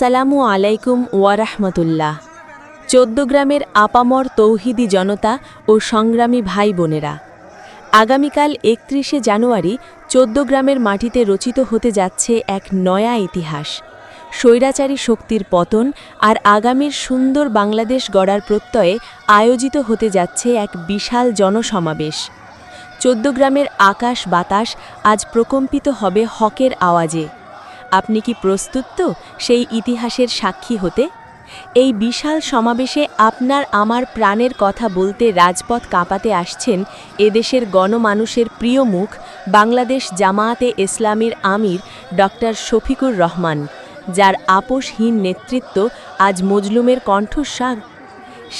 আসসালামু আলাইকুম ওয়ারাহমতুল্লাহ চোদ্দগ্রামের আপামর তৌহিদি জনতা ও সংগ্রামী ভাই বোনেরা, আগামীকাল একত্রিশে জানুয়ারি চোদ্দগ্রামের মাটিতে রচিত হতে যাচ্ছে এক নয়া ইতিহাস, স্বৈরাচারী শক্তির পতন আর আগামীর সুন্দর বাংলাদেশ গড়ার প্রত্যয়ে আয়োজিত হতে যাচ্ছে এক বিশাল জনসমাবেশ। চোদ্দগ্রামের আকাশ বাতাস আজ প্রকম্পিত হবে হকের আওয়াজে। আপনি কি প্রস্তুত তো সেই ইতিহাসের সাক্ষী হতে? এই বিশাল সমাবেশে আপনার আমার প্রাণের কথা বলতে রাজপথ কাঁপাতে আসছেন এদেশের গণমানুষের প্রিয় মুখ বাংলাদেশ জামায়াতে ইসলামীর আমির ডক্টর শফিকুর রহমান, যার আপোষহীন নেতৃত্ব আজ মজলুমের কণ্ঠস্বার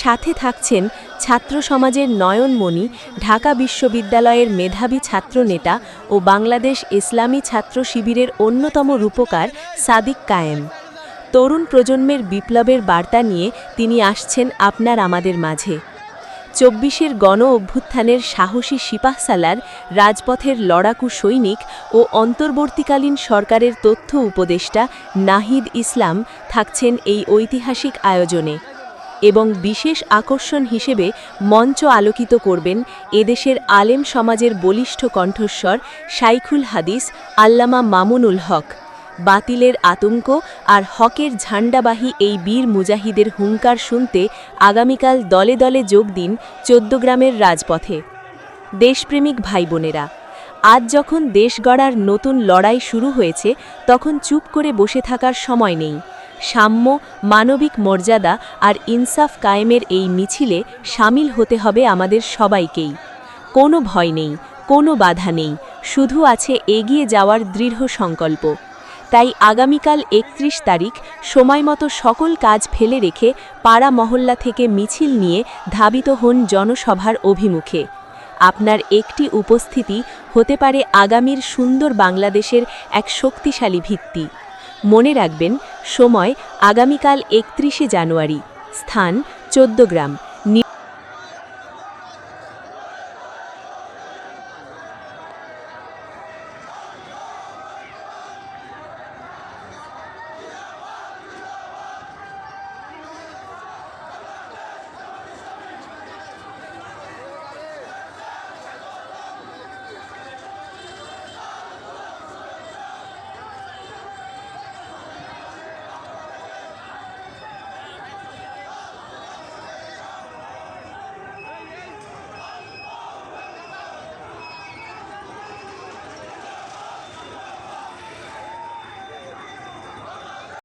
সাথে থাকছেন ছাত্র সমাজের নয়নমণি, ঢাকা বিশ্ববিদ্যালয়ের মেধাবী ছাত্রনেতা ও বাংলাদেশ ইসলামী ছাত্র শিবিরের অন্যতম রূপকার সাদিক কায়েম। তরুণ প্রজন্মের বিপ্লবের বার্তা নিয়ে তিনি আসছেন আপনার আমাদের মাঝে। চব্বিশের গণ অভ্যুত্থানের সাহসী সিপাহসালার রাজপথের লড়াকু সৈনিক ও অন্তর্বর্তীকালীন সরকারের তথ্য উপদেষ্টা নাহিদ ইসলাম থাকছেন এই ঐতিহাসিক আয়োজনে। এবং বিশেষ আকর্ষণ হিসেবে মঞ্চ আলোকিত করবেন এদেশের আলেম সমাজের বলিষ্ঠ কণ্ঠস্বর শাইখুল হাদিস, আল্লামা মামুনুল হক। বাতিলের আতঙ্ক আর হকের ঝান্ডাবাহী এই বীর মুজাহিদের হুঙ্কার শুনতে আগামীকাল দলে দলে যোগ দিন চোদ্দগ্রামের রাজপথে। দেশপ্রেমিক ভাই বোনেরা আজ যখন দেশ গড়ার নতুন লড়াই শুরু হয়েছে, তখন চুপ করে বসে থাকার সময় নেই। সাম্য, মানবিক মর্যাদা আর ইনসাফ কায়েমের এই মিছিলে সামিল হতে হবে আমাদের সবাইকেই। কোনো ভয় নেই, কোনো বাধা নেই, শুধু আছে এগিয়ে যাওয়ার দৃঢ় সংকল্প। তাই আগামীকাল একত্রিশ তারিখ সময়মতো সকল কাজ ফেলে রেখে পাড়া মহল্লা থেকে মিছিল নিয়ে ধাবিত হন জনসভার অভিমুখে। আপনার একটি উপস্থিতি হতে পারে আগামীর সুন্দর বাংলাদেশের এক শক্তিশালী ভিত্তি। মনে রাখবেন সময় আগামীকাল একত্রিশে জানুয়ারি। স্থান চোদ্দগ্রাম